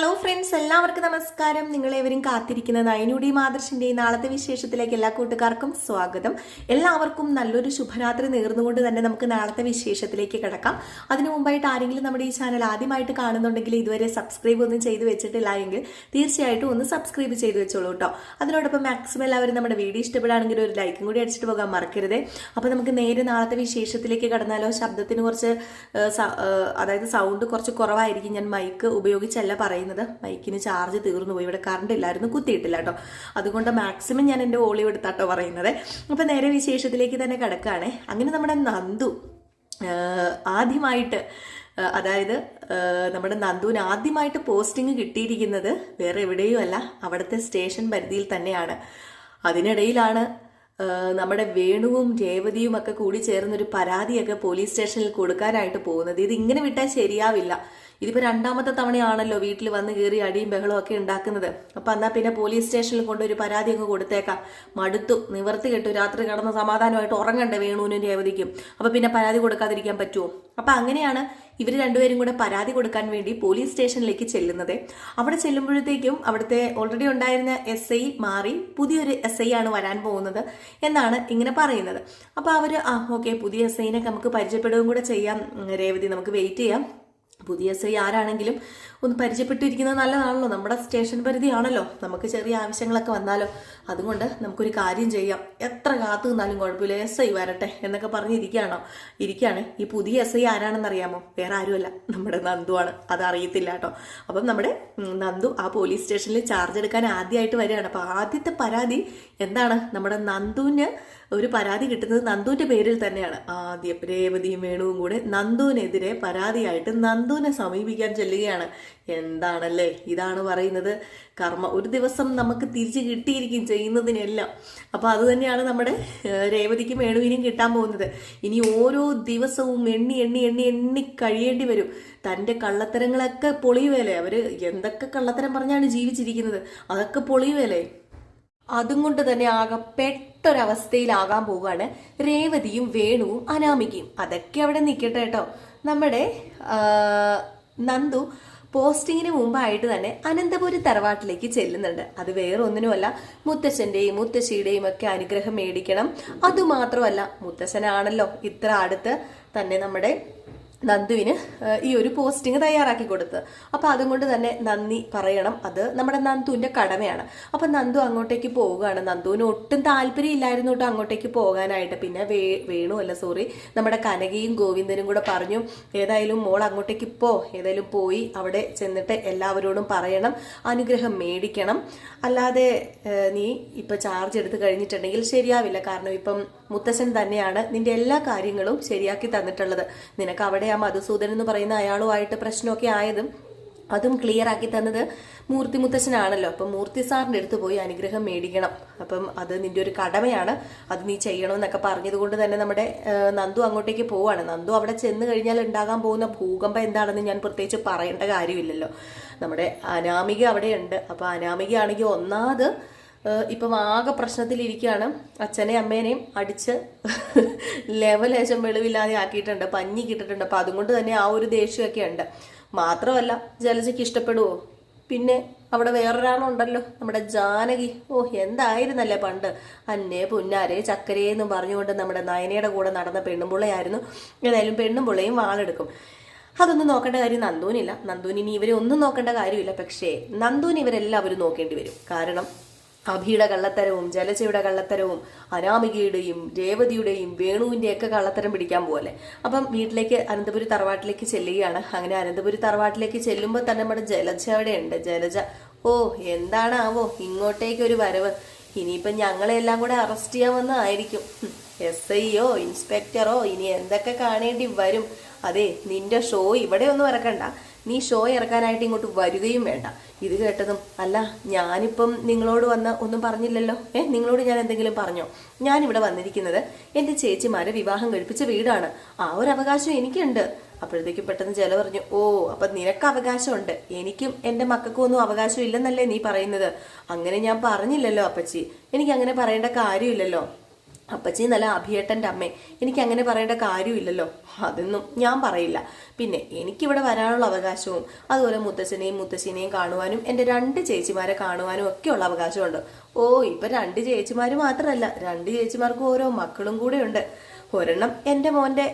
Hello. Friends എല്ലാവർക്കും നമസ്കാരം. നിങ്ങളേവരും കാത്തിരിക്കുന്ന നയനുടി മാതൃഷിന്റെ നാളത്തെ വിശേഷത്തിലേക്ക് എല്ലാ കൂട്ടുകാർക്കും സ്വാഗതം. എല്ലാവർക്കും നല്ലൊരു ശുഭരാത്രി നേർന്നുകൊണ്ട് തന്നെ നമുക്ക് നാളത്തെ വിശേഷത്തിലേക്ക് കിടക്കാം. അതിനു മുമ്പായിട്ട് ആരെങ്കിലും നമ്മുടെ ഈ ചാനൽ ആദ്യമായിട്ട് കാണുന്നുണ്ടെങ്കിൽ ഇതുവരെ സബ്സ്ക്രൈബ് ഒന്നും ചെയ്തു വെച്ചിട്ടില്ല എങ്കിൽ തീർച്ചയായിട്ടും ഒന്ന് സബ്സ്ക്രൈബ് ചെയ്ത് വെച്ചോളൂ കേട്ടോ അതിനോടൊപ്പം മാക്സിമം എല്ലാവരും നമ്മുടെ വീഡിയോ ഇഷ്ടപ്പെടുകയാണെങ്കിൽ ഒരു ലൈക്കും കൂടി അടിച്ചിട്ട് പോകാൻ മറക്കരുത്. അപ്പോൾ നമുക്ക് നേരെ നാളത്തെ വിശേഷത്തിലേക്ക് കടന്നാലോ? ശബ്ദത്തിന് കുറച്ച് അതായത് സൗണ്ട് കുറച്ച് കുറവായിരിക്കും. ഞാൻ മൈക്ക് ഉപയോഗിച്ചല്ല പറയുന്നത്. മൈക്കിന് ചാർജ് തീർന്നു പോയി. ഇവിടെ കറണ്ട് ഇല്ലായിരുന്നു കുത്തിയിട്ടില്ല കേട്ടോ. അതുകൊണ്ട് മാക്സിമം ഞാൻ എന്റെ ഓളി എടുത്താട്ടോ പറയുന്നത്. അപ്പോൾ നേരെ വിശേഷത്തിലേക്ക് തന്നെ കിടക്കുകയാണ് അങ്ങനെ നമ്മുടെ നന്ദു ആദ്യമായിട്ട് അതായത് നമ്മുടെ നന്ദുവിന് ആദ്യമായിട്ട് പോസ്റ്റിംഗ് കിട്ടിയിരിക്കുന്നത് വേറെ എവിടെയും അല്ല അവിടുത്തെ സ്റ്റേഷൻ പരിധിയിൽ തന്നെയാണ്. അതിനിടയിലാണ് നമ്മുടെ വേണുവും രേവതിയും ഒക്കെ കൂടി ചേർന്നൊരു പരാതിയൊക്കെ പോലീസ് സ്റ്റേഷനിൽ കൊടുക്കാനായിട്ട് പോകുന്നത്. ഇത് ഇങ്ങനെ വിട്ടാൽ ശരിയാവില്ല. ഇതിപ്പോ രണ്ടാമത്തെ തവണയാണല്ലോ വീട്ടിൽ വന്ന് കയറി അടിയും ബഹളവും ഒക്കെ ഉണ്ടാക്കുന്നത്. അപ്പൊ എന്നാ പിന്നെ പോലീസ് സ്റ്റേഷനിൽ കൊണ്ടൊരു പരാതി അങ്ങ് കൊടുത്തേക്കാം. മടുത്തു നിവർത്തി കെട്ടു രാത്രി കിടന്ന് സമാധാനമായിട്ട് ഉറങ്ങണ്ടേ വേണുവിനും രേവതിക്കും അപ്പൊ പിന്നെ പരാതി കൊടുക്കാതിരിക്കാൻ പറ്റുമോ അപ്പൊ അങ്ങനെയാണ് ഇവർ രണ്ടുപേരും കൂടെ പരാതി കൊടുക്കാൻ വേണ്ടി പോലീസ് സ്റ്റേഷനിലേക്ക് ചെല്ലുന്നത്. അവിടെ ചെല്ലുമ്പോഴത്തേക്കും അവിടുത്തെ ഓൾറെഡി ഉണ്ടായിരുന്ന എസ് ഐ മാറി പുതിയൊരു എസ് ഐ ആണ് വരാൻ പോകുന്നത് എന്നാണ് ഇങ്ങനെ പറയുന്നത്. അപ്പോൾ അവർ ആ ഓക്കെ പുതിയ എസ് ഐനെ നമുക്ക് പരിചയപ്പെടുകയും കൂടെ ചെയ്യാം രേവതി നമുക്ക് വെയിറ്റ് ചെയ്യാം. പുതിയ എസ് ഐ ആരാണെങ്കിലും ഒന്ന് പരിചയപ്പെട്ടിരിക്കുന്നത് നല്ലതാണല്ലോ. നമ്മുടെ സ്റ്റേഷൻ പരിധിയാണല്ലോ. നമുക്ക് ചെറിയ ആവശ്യങ്ങളൊക്കെ വന്നാലോ. അതുകൊണ്ട് നമുക്കൊരു കാര്യം ചെയ്യാം. എത്ര കാത്തു നിന്നാലും കുഴപ്പമില്ല. എസ് ഐ വരട്ടെ എന്നൊക്കെ പറഞ്ഞിരിക്കുകയാണോ? ഇരിക്കുകയാണ്. ഈ പുതിയ എസ് ഐ ആരാണെന്ന് അറിയാമോ വേറെ ആരുമല്ല. നമ്മുടെ നന്ദുവാണ് അത് അറിയത്തില്ല കേട്ടോ. അപ്പം നമ്മുടെ നന്ദു ആ പോലീസ് സ്റ്റേഷനിൽ ചാർജ് എടുക്കാൻ ആദ്യമായിട്ട് വരികയാണ്. അപ്പോൾ ആദ്യത്തെ പരാതി എന്താണ്? നമ്മുടെ നന്ദുവിന് ഒരു പരാതി കിട്ടുന്നത് നന്ദുവിന്റെ പേരിൽ തന്നെയാണ്. ആദ്യം രേവതിയും വേണുവും കൂടെ നന്ദുവിനെതിരെ പരാതിയായിട്ട് നന്ദുവിനെ സമീപിക്കാൻ ചെല്ലുകയാണ്. എന്താണല്ലേ ഇതാണ് പറയുന്നത്? കർമ്മ ഒരു ദിവസം നമുക്ക് തിരിച്ച് കിട്ടിയിരിക്കും ചെയ്യുന്നതിനെല്ലാം. അപ്പോൾ അത് തന്നെയാണ് നമ്മുടെ രേവതിക്കും വേണുവിനും കിട്ടാൻ പോകുന്നത്. ഇനി ഓരോ ദിവസവും എണ്ണി എണ്ണി എണ്ണി എണ്ണി കഴിയേണ്ടി വരും. തന്റെ കള്ളത്തരങ്ങളൊക്കെ പൊളിയുവേലേ. അവർ എന്തൊക്കെ കള്ളത്തരം പറഞ്ഞാണ് ജീവിച്ചിരിക്കുന്നത്? അതൊക്കെ പൊളിയുവേലേ. അതും കൊണ്ട് തന്നെ ആകെ പെട്ടൊരവസ്ഥയിലാകാൻ പോവുകയാണ്. രേവതിയും വേണുവും അനാമികയും. അതൊക്കെ അവിടെ നിൽക്കട്ടെ കേട്ടോ. നമ്മുടെ നന്ദു പോസ്റ്റിങ്ങിന് മുമ്പായിട്ട് തന്നെ അനന്തപുരി തറവാട്ടിലേക്ക് ചെല്ലുന്നുണ്ട്. അത് വേറെ ഒന്നിനുമല്ല മുത്തശ്ശന്റെയും മുത്തശ്ശിയുടെയും ഒക്കെ അനുഗ്രഹം മേടിക്കണം. അതുമാത്രമല്ല മുത്തശ്ശനാണല്ലോ ഇത്ര അടുത്ത് തന്നെ നമ്മുടെ നന്ദുവിന് ഈ ഒരു പോസ്റ്റിംഗ് തയ്യാറാക്കി കൊടുത്ത്. അപ്പൊ അതുകൊണ്ട് തന്നെ നന്ദി പറയണം. അത് നമ്മുടെ നന്ദുവിന്റെ കടമയാണ്. അപ്പൊ നന്ദു അങ്ങോട്ടേക്ക് പോവുകയാണ്. നന്ദുവിന് ഒട്ടും താല്പര്യം ഇല്ലായിരുന്നു കേട്ടോ അങ്ങോട്ടേക്ക് പോകാനായിട്ട്. പിന്നെ വേ വേണു അല്ല സോറി നമ്മുടെ കനകയും ഗോവിന്ദനും കൂടെ പറഞ്ഞു ഏതായാലും മോൾ അങ്ങോട്ടേക്ക് പോ. ഏതായാലും പോയി അവിടെ ചെന്നിട്ട് എല്ലാവരോടും പറയണം. അനുഗ്രഹം മേടിക്കണം. അല്ലാതെ നീ ഇപ്പൊ ചാർജ് എടുത്ത് കഴിഞ്ഞിട്ടുണ്ടെങ്കിൽ ശരിയാവില്ല. കാരണം ഇപ്പം മുത്തശ്ശൻ തന്നെയാണ് നിന്റെ എല്ലാ കാര്യങ്ങളും ശരിയാക്കി തന്നിട്ടുള്ളത്. നിനക്ക് അവിടെ ആ മധുസൂദൻ എന്ന് പറയുന്ന അയാളുമായിട്ട് പ്രശ്നമൊക്കെ ആയതും അതും ക്ലിയർ ആക്കി തന്നത് മൂർത്തി മുത്തശ്ശനാണല്ലോ. അപ്പം മൂർത്തി സാറിന്റെ അടുത്ത് പോയി അനുഗ്രഹം മേടിക്കണം. അപ്പം അത് നിന്റെ ഒരു കടമയാണ്. അത് നീ ചെയ്യണമെന്നൊക്കെ പറഞ്ഞത് കൊണ്ട് തന്നെ നമ്മുടെ നന്ദു അങ്ങോട്ടേക്ക് പോവാണ്. നന്ദു അവിടെ ചെന്ന് കഴിഞ്ഞാൽ ഉണ്ടാകാൻ പോകുന്ന ഭൂകമ്പം എന്താണെന്ന് ഞാൻ പ്രത്യേകിച്ച് പറയേണ്ട കാര്യമില്ലല്ലോ. നമ്മുടെ അനാമിക അവിടെയുണ്ട്. അപ്പോൾ അനാമിക ആണെങ്കിൽ ഒന്നാമത് ഇപ്പം ആകെ പ്രശ്നത്തിലിരിക്കുകയാണ്. അച്ഛനെ അമ്മേനെയും അടിച്ച് ലെവലേശം വെളിവില്ലാതെ ആക്കിയിട്ടുണ്ട്. പഞ്ഞി കിട്ടിട്ടുണ്ട് അപ്പം അതുകൊണ്ട് തന്നെ ആ ഒരു ദേഷ്യമൊക്കെ ഉണ്ട്. മാത്രമല്ല ജലജയ്ക്ക് ഇഷ്ടപ്പെടുവോ? പിന്നെ അവിടെ വേറൊരാളുണ്ടല്ലോ നമ്മുടെ ജാനകി. ഓ എന്തായിരുന്നല്ലേ പണ്ട്? അന്നേ പുന്നാരെ ചക്കരേ എന്നും പറഞ്ഞുകൊണ്ട് നമ്മുടെ നയനയുടെ കൂടെ നടന്ന പെണ്ണുമ്പുള്ളയായിരുന്നു. ഏതായാലും പെണ്ണുമ്പുള്ളയും വാളെടുക്കും. അതൊന്നും നോക്കേണ്ട കാര്യം നന്ദൂനില്ല. നന്ദൂന് ഇനി ഇവരെ ഒന്നും നോക്കേണ്ട കാര്യമില്ല. പക്ഷേ നന്ദൂന് ഇവരെല്ലാവരും നോക്കേണ്ടി വരും. കാരണം അഭിയുടെ കള്ളത്തരവും ജലജയുടെ കള്ളത്തരവും അനാമികയുടെയും രേവതിയുടെയും വേണുവിന്റെ ഒക്കെ കള്ളത്തരം പിടിക്കാൻ പോലെ. അപ്പം വീട്ടിലേക്ക് അനന്തപുരി തറവാട്ടിലേക്ക് ചെല്ലുകയാണ്. അങ്ങനെ അനന്തപുരി തറവാട്ടിലേക്ക് ചെല്ലുമ്പോൾ തന്നെ നമ്മുടെ ജലജ അവിടെ ഉണ്ട് ജലജ ഓ എന്താണാവോ? ഇങ്ങോട്ടേക്ക് ഒരു വരവ്. ഇനിയിപ്പം ഞങ്ങളെല്ലാം കൂടെ അറസ്റ്റ് ചെയ്യാൻ വന്നതായിരിക്കും. എസ് ഐയോ ഇൻസ്പെക്ടറോ ഇനി എന്തൊക്കെ കാണേണ്ടി വരും? അതെ നിന്റെ ഷോ ഇവിടെ ഒന്നും ഇറക്കണ്ട. നീ ഷോ ഇറക്കാനായിട്ട് ഇങ്ങോട്ട് വരികയും വേണ്ട. ഇത് കേട്ടതും അല്ല ഞാനിപ്പം നിങ്ങളോട് വന്ന് ഒന്നും പറഞ്ഞില്ലല്ലോ? ഏ നിങ്ങളോട് ഞാൻ എന്തെങ്കിലും പറഞ്ഞോ? ഞാനിവിടെ വന്നിരിക്കുന്നത് എന്റെ ചേച്ചിമാരെ വിവാഹം കഴിപ്പിച്ച വീടാണ്. ആ ഒരു അവകാശം എനിക്കുണ്ട്. അപ്പോഴത്തേക്കും പെട്ടെന്ന് ജല പറഞ്ഞു ഓ അപ്പൊ നിനക്ക് അവകാശമുണ്ട്. എനിക്കും എന്റെ മക്കൾക്കും ഒന്നും അവകാശം ഇല്ലെന്നല്ലേ നീ പറയുന്നത്? അങ്ങനെ ഞാൻ പറഞ്ഞില്ലല്ലോ അപ്പച്ചി. എനിക്ക് അങ്ങനെ പറയേണ്ട കാര്യമില്ലല്ലോ. അപ്പച്ചി നല്ല അഭിയേട്ടന്റെ അമ്മേ. എനിക്ക് അങ്ങനെ പറയേണ്ട കാര്യമില്ലല്ലോ. അതൊന്നും ഞാൻ പറയില്ല. പിന്നെ എനിക്കിവിടെ വരാനുള്ള അവകാശവും അതുപോലെ മുത്തച്ഛനെയും മുത്തശ്ശിനെയും കാണുവാനും എന്റെ രണ്ട് ചേച്ചിമാരെ കാണുവാനും ഒക്കെയുള്ള അവകാശമുണ്ട്. ഓ ഇപ്പം രണ്ട് ചേച്ചിമാർ മാത്രമല്ല രണ്ട് ചേച്ചിമാർക്കും ഓരോ മക്കളും കൂടെ ഉണ്ട്. ഒരെണ്ണം എന്റെ മോന്റെ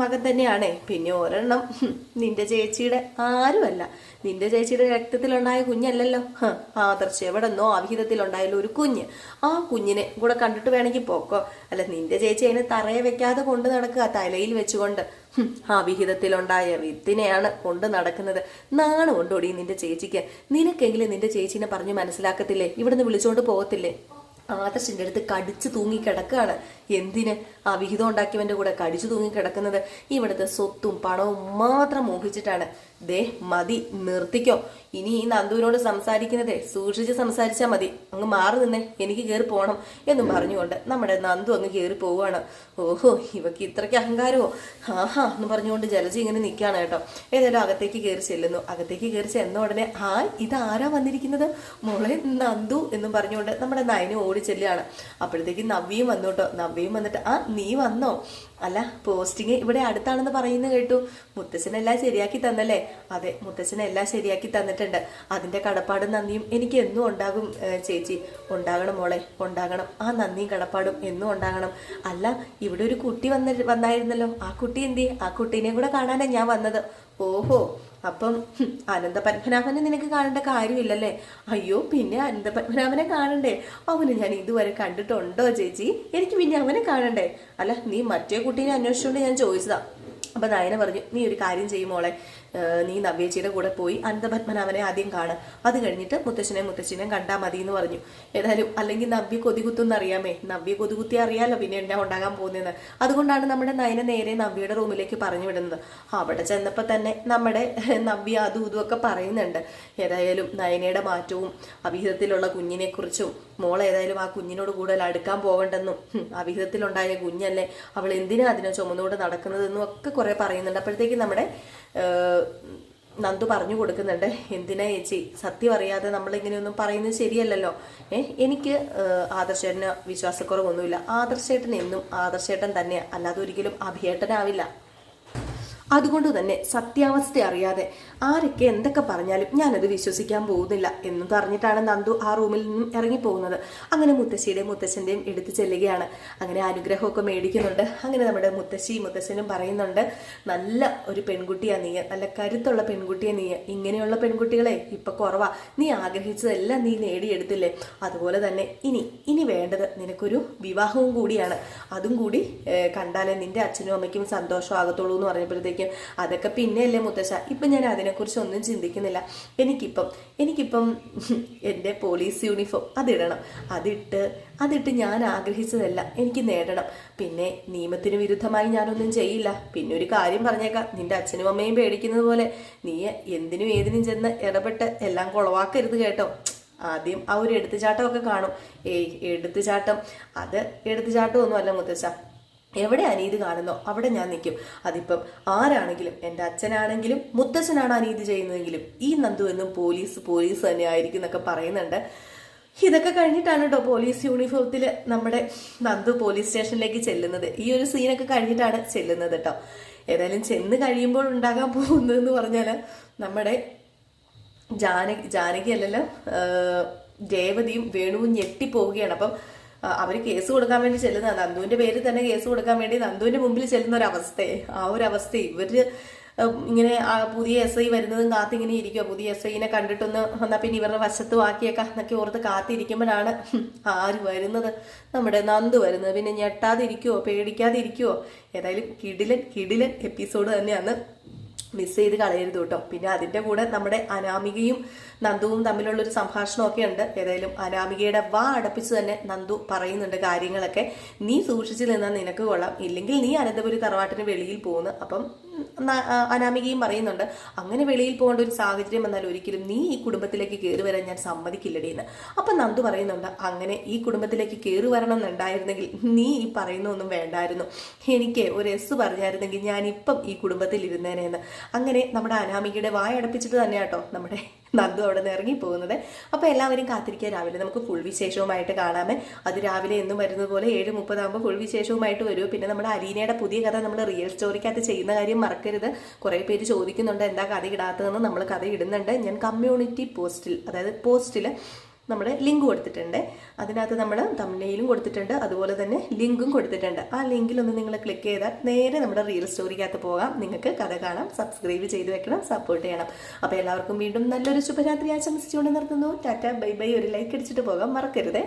മകൻ തന്നെയാണേ. പിന്നെ ഒരെണ്ണം നിന്റെ ചേച്ചിയുടെ ആരുമല്ല. നിന്റെ ചേച്ചിയുടെ രക്തത്തിലുണ്ടായ കുഞ്ഞല്ലല്ലോ. ആദർശ എവിടെന്നോ അവിഹിതത്തിലുണ്ടായാലും ഒരു കുഞ്ഞ്. ആ കുഞ്ഞിനെ കൂടെ കണ്ടിട്ട് വേണമെങ്കിൽ പോക്കോ. അല്ല നിന്റെ ചേച്ചി അതിനെ തറയെ വെക്കാതെ കൊണ്ടു നടക്കുക തലയിൽ വെച്ചുകൊണ്ട്. അവിഹിതത്തിലുണ്ടായ വിത്തിനെയാണ് കൊണ്ടു നടക്കുന്നത്. നാണ് കൊണ്ടോടി നിന്റെ ചേച്ചിക്ക്. നിനക്കെങ്കിലും നിന്റെ ചേച്ചീനെ പറഞ്ഞു മനസ്സിലാക്കത്തില്ലേ? ഇവിടുന്ന് വിളിച്ചുകൊണ്ട് പോകത്തില്ലേ? ആദർശിന്റെ അടുത്ത് കടിച്ചു തൂങ്ങി കിടക്കുകയാണ് എന്തിന്? ആ വിഹിതം ഉണ്ടാക്കിയവന്റെ കൂടെ കടിച്ചു തൂങ്ങി കിടക്കുന്നത് ഇവിടുത്തെ സ്വത്തും പണവും മാത്രം മോഹിച്ചിട്ടാണ്. ദേ മതി നിർത്തിക്കോ. ഇനി ഈ നന്ദുവിനോട് സംസാരിക്കുന്നതേ സൂക്ഷിച്ച് സംസാരിച്ചാൽ മതി. അങ്ങ് മാറി നിന്നേ എനിക്ക് കയറി പോകണം എന്നും പറഞ്ഞുകൊണ്ട് നമ്മുടെ നന്ദു അങ്ങ് കയറി പോവുകയാണ്. ഓഹോ ഇവക്ക് ഇത്രയ്ക്ക് അഹങ്കാരമോ? ആഹാ എന്ന് പറഞ്ഞുകൊണ്ട് ജലജി ഇങ്ങനെ നിൽക്കുകയാണ് കേട്ടോ. ഏതായാലും അകത്തേക്ക് കയറി ചെല്ലുന്നു. അകത്തേക്ക് കയറി ചെന്ന ഉടനെ ആ ഇതാരാ വന്നിരിക്കുന്നത്? മോളെ നന്ദു എന്നും പറഞ്ഞുകൊണ്ട് നമ്മുടെ നയനും ഓടി ചെല്ലുകയാണ്. അപ്പോഴത്തേക്ക് നവ്യയും വന്നു കേട്ടോ. നവ്യയും വന്നിട്ട് ആ നീ വന്നോ? അല്ല പോസ്റ്റിംഗ് ഇവിടെ അടുത്താണെന്ന് പറയുന്നു കേട്ടു. മുത്തച്ഛനെല്ലാം ശരിയാക്കി തന്നല്ലേ? അതെ മുത്തച്ഛനെല്ലാം ശരിയാക്കി തന്നിട്ടുണ്ട്. അതിന്റെ കടപ്പാടും നന്ദിയും എനിക്ക് എന്നും ഉണ്ടാകും ചേച്ചി. ഉണ്ടാകണം മോളെ ഉണ്ടാകണം. ആ നന്ദിയും കടപ്പാടും എന്നും ഉണ്ടാകണം. അല്ല ഇവിടെ ഒരു കുട്ടി വന്ന വന്നായിരുന്നല്ലോ. ആ കുട്ടി എന്തി ആ കുട്ടീനെ കൂടെ കാണാനാണ് ഞാൻ വന്നത്. ഓഹോ അപ്പം അനന്ത പത്മനാഭനെ നിനക്ക് കാണേണ്ട കാര്യമില്ലല്ലേ? അയ്യോ പിന്നെ അനന്ത പത്മനാഭനെ കാണണ്ടേ? അവന് ഞാൻ ഇതുവരെ കണ്ടിട്ടുണ്ടോ ചേച്ചി? എനിക്ക് പിന്നെ അവനെ കാണണ്ടേ? അല്ല നീ മറ്റേ കുട്ടീനെ അന്വേഷിച്ചുകൊണ്ട് ഞാൻ ചോദിച്ചതാ. അപ്പൊ നയന പറഞ്ഞു നീ ഒരു കാര്യം ചെയ്യും മോളെ. ഏഹ് നീ നവ്യേച്ചിയുടെ കൂടെ പോയി അനന്തപത്മനാഭനെ ആദ്യം കാണുക അത് കഴിഞ്ഞിട്ട് മുത്തച്ഛനെ മുത്തശ്ശനെ കണ്ടാൽ മതി എന്ന് പറഞ്ഞു. ഏതായാലും അല്ലെങ്കിൽ നവ്യ കൊതികുത്തുന്ന് അറിയാമേ. നവ്യ കൊതികുത്തി അറിയാലോ പിന്നെ എന്നാ ഉണ്ടാകാൻ പോകുന്നതെന്ന്. അതുകൊണ്ടാണ് നമ്മുടെ നയന നേരെ നവ്യയുടെ റൂമിലേക്ക് പറഞ്ഞു വിടുന്നത്. അവിടെ ചെന്നപ്പോൾ തന്നെ നമ്മുടെ നവ്യ അതും ഇതും ഒക്കെ പറയുന്നുണ്ട്. ഏതായാലും നയനയുടെ മാറ്റവും അവിഹിതത്തിലുള്ള കുഞ്ഞിനെ കുറിച്ചും മോൾ ഏതായാലും ആ കുഞ്ഞിനോട് കൂടുതൽ അടുക്കാൻ പോകണ്ടെന്നും ആ വിഹിതത്തിലുണ്ടായ കുഞ്ഞല്ലേ അവൾ എന്തിനാ അതിനെ ചുമന്നുകൊണ്ട് നടക്കുന്നതെന്നും ഒക്കെ കുറെ പറയുന്നുണ്ട്. അപ്പോഴത്തേക്കും നമ്മുടെ നന്ദു പറഞ്ഞു കൊടുക്കുന്നുണ്ട് എന്തിനാ ചേച്ചി സത്യം അറിയാതെ നമ്മളിങ്ങനെയൊന്നും പറയുന്നത് ശരിയല്ലല്ലോ. ഏഹ് എനിക്ക് ആദർശേട്ടന് വിശ്വാസക്കുറവൊന്നുമില്ല. ആദർശേട്ടൻ എന്നും ആദർശേട്ടൻ തന്നെയാണ് അല്ലാതെ ഒരിക്കലും അഭിയേട്ടനാവില്ല. അതുകൊണ്ട് തന്നെ സത്യാവസ്ഥ അറിയാതെ ആരൊക്കെ എന്തൊക്കെ പറഞ്ഞാലും ഞാനത് വിശ്വസിക്കാൻ പോകുന്നില്ല എന്ന് പറഞ്ഞിട്ടാണ് നന്ദു ആ റൂമിൽ നിന്നും ഇറങ്ങി പോകുന്നത് അങ്ങനെ മുത്തശ്ശിയുടെയും മുത്തശ്ശന്റെയും എടുത്തു ചെല്ലുകയാണ്. അങ്ങനെ അനുഗ്രഹമൊക്കെ മേടിക്കുന്നുണ്ട്. അങ്ങനെ നമ്മുടെ മുത്തശ്ശി മുത്തശ്ശനും പറയുന്നുണ്ട് നല്ല ഒരു പെൺകുട്ടിയാ നീ നല്ല കരുത്തുള്ള പെൺകുട്ടിയാ നീ. ഇങ്ങനെയുള്ള പെൺകുട്ടികളെ ഇപ്പൊ കുറവാ. നീ ആഗ്രഹിച്ചതെല്ലാം നീ നേടിയെടുത്തില്ലേ? അതുപോലെ തന്നെ ഇനി ഇനി വേണ്ടത് നിനക്കൊരു വിവാഹവും കൂടിയാണ്. അതും കൂടി കണ്ടാലേ നിന്റെ അച്ഛനും അമ്മയ്ക്കും സന്തോഷമാകത്തുള്ളൂ എന്ന് പറഞ്ഞപ്പോഴത്തേക്കും അതൊക്കെ പിന്നെയല്ലേ മുത്തശ്ശ? ഇപ്പം ഞാൻ അതിനെക്കുറിച്ച് ഒന്നും ചിന്തിക്കുന്നില്ല. എനിക്കിപ്പം എനിക്കിപ്പം എന്റെ പോലീസ് യൂണിഫോം അതിടണം. അതിട്ട് അതിട്ട് ഞാൻ ആഗ്രഹിച്ചതല്ല. എനിക്ക് നേടണം. പിന്നെ നിയമത്തിന് വിരുദ്ധമായി ഞാനൊന്നും ചെയ്യില്ല. പിന്നെ ഒരു കാര്യം പറഞ്ഞേക്കാം. നിന്റെ അച്ഛനും അമ്മയും പേടിക്കുന്നത് പോലെ നീ എന്തിനും ഏതിനും ചെന്ന് ഇടപെട്ട് എല്ലാം കുളവാക്കരുത് കേട്ടോ. ആദ്യം ആ ഒരു എടുത്തുചാട്ടമൊക്കെ കാണും. ഏയ് എടുത്തുചാട്ടം. അത് എടുത്തുചാട്ടമൊന്നും അല്ല മുത്തശ്ശ. എവിടെ അനീതി കാണുന്നോ അവിടെ ഞാൻ നിൽക്കും. അതിപ്പം ആരാണെങ്കിലും എന്റെ അച്ഛനാണെങ്കിലും മുത്തച്ഛനാണ് അനീതി ചെയ്യുന്നതെങ്കിലും ഈ നന്ദു എന്നും പോലീസ് പോലീസ് തന്നെ ആയിരിക്കും എന്നൊക്കെ പറയുന്നുണ്ട്. ഇതൊക്കെ കഴിഞ്ഞിട്ടാണ് കേട്ടോ പോലീസ് യൂണിഫോമത്തിൽ നമ്മുടെ നന്ദു പോലീസ് സ്റ്റേഷനിലേക്ക് ചെല്ലുന്നത്. ഈ ഒരു സീനൊക്കെ കഴിഞ്ഞിട്ടാണ് ചെല്ലുന്നത് കേട്ടോ ഏതായാലും ചെന്ന് കഴിയുമ്പോൾ ഉണ്ടാകാൻ പോകുന്നതെന്ന് പറഞ്ഞാൽ നമ്മുടെ ജാനകി ജാനകി അല്ലല്ലോ രേവതിയും വേണുവും ഞെട്ടിപ്പോവുകയാണ്. അപ്പം അവർ കേസ് കൊടുക്കാൻ വേണ്ടി ചെല്ലുന്ന നന്ദുവിന്റെ പേരിൽ തന്നെ കേസ് കൊടുക്കാൻ വേണ്ടി നന്ദുവിന്റെ മുമ്പിൽ ചെല്ലുന്ന ഒരു അവസ്ഥയെ ആ ഒരു അവസ്ഥ ഇവർ ഇങ്ങനെ പുതിയ എസ് ഐ വരുന്നതും കാത്തിങ്ങനെ ഇരിക്കുക പുതിയ എസ് ഐനെ കണ്ടിട്ടൊന്ന് എന്നാ പിന്നെ ഇവരുടെ വശത്ത് ബാക്കിയേക്കാം എന്നൊക്കെ ഓർത്ത് കാത്തിരിക്കുമ്പോഴാണ് ആര് വരുന്നത്? നമ്മുടെ നന്ദു വരുന്നത്. പിന്നെ ഞെട്ടാതിരിക്കുവോ? പേടിക്കാതിരിക്കുവോ? ഏതായാലും കിടിലൻ കിടിലൻ എപ്പിസോഡ് തന്നെയാണ് മിസ് ചെയ്ത് കളയരുത് കേട്ടോ. പിന്നെ അതിന്റെ കൂടെ നമ്മുടെ അനാമികയും നന്ദുവും തമ്മിലുള്ളൊരു സംഭാഷണമൊക്കെ ഉണ്ട് ഏതായാലും അനാമികയുടെ വാ അടപ്പിച്ച് തന്നെ നന്ദു പറയുന്നുണ്ട് കാര്യങ്ങളൊക്കെ. നീ സൂക്ഷിച്ചു നിന്നാൽ നിനക്ക് കൊള്ളാം. ഇല്ലെങ്കിൽ നീ അനന്തപുരി തറവാട്ടിന് വെളിയിൽ പോകുന്നു അപ്പം അനാമികയും പറയുന്നുണ്ട് അങ്ങനെ വെളിയിൽ പോകേണ്ട ഒരു സാഹചര്യം വന്നാൽ ഒരിക്കലും നീ ഈ കുടുംബത്തിലേക്ക് കയറി വരാൻ ഞാൻ സമ്മതിക്കില്ലടി എന്ന്. അപ്പൊ നന്ദു പറയുന്നുണ്ട് അങ്ങനെ ഈ കുടുംബത്തിലേക്ക് കയറി വരണം എന്നുണ്ടായിരുന്നെങ്കിൽ നീ ഈ പറയുന്നൊന്നും വേണ്ടായിരുന്നു. എനിക്ക് ഒരു എസ് പറഞ്ഞായിരുന്നെങ്കിൽ ഞാൻ ഇപ്പം ഈ കുടുംബത്തിൽ ഇരുന്നേനെന്ന് അങ്ങനെ നമ്മുടെ അനാമികയുടെ വായ അടപ്പിച്ചിട്ട് തന്നെ കേട്ടോ നമ്മുടെ നന്ദു അവിടെ നിന്ന് ഇറങ്ങി പോകുന്നത്. അപ്പോൾ എല്ലാവരും കാത്തിരിക്കുക രാവിലെ. നമുക്ക് ഫുൾ വിശേഷവുമായിട്ട് കാണാമേ. അത് രാവിലെ എന്നും വരുന്നത് പോലെ ഏഴ് മുപ്പതാകുമ്പോൾ ഫുൾ വിശേഷവുമായിട്ട് വരും. പിന്നെ നമ്മുടെ അലീനയുടെ പുതിയ കഥ നമ്മൾ റിയൽ സ്റ്റോറിക്കകത്ത് ചെയ്യുന്ന കാര്യം മറക്കരുത്. കുറേ പേര് ചോദിക്കുന്നുണ്ട് എന്താ കഥ ഇടാത്തതെന്ന്? നമ്മൾ കഥ ഇടുന്നുണ്ട്. ഞാൻ കമ്മ്യൂണിറ്റി പോസ്റ്റിൽ അതായത് പോസ്റ്റിൽ നമ്മുടെ ലിങ്ക് കൊടുത്തിട്ടുണ്ട്. അതിനകത്ത് നമ്മൾ തമിഴ്നെയിലും കൊടുത്തിട്ടുണ്ട്. അതുപോലെ തന്നെ ലിങ്കും കൊടുത്തിട്ടുണ്ട്. ആ ലിങ്കിലൊന്ന് നിങ്ങൾ ക്ലിക്ക് ചെയ്താൽ നേരെ നമ്മുടെ റിയൽ സ്റ്റോറിക്കകത്ത് പോകാം. നിങ്ങൾക്ക് കഥ കാണാം സബ്സ്ക്രൈബ് ചെയ്ത് വെക്കണം സപ്പോർട്ട് ചെയ്യണം. അപ്പോൾ എല്ലാവർക്കും വീണ്ടും നല്ലൊരു ശുഭരാത്രി ആശംസിച്ചുകൊണ്ട് നിർത്തുന്നു. Tata bye bye. ഒരു ലൈക്ക് അടിച്ചിട്ട് പോകാം മറക്കരുതേ.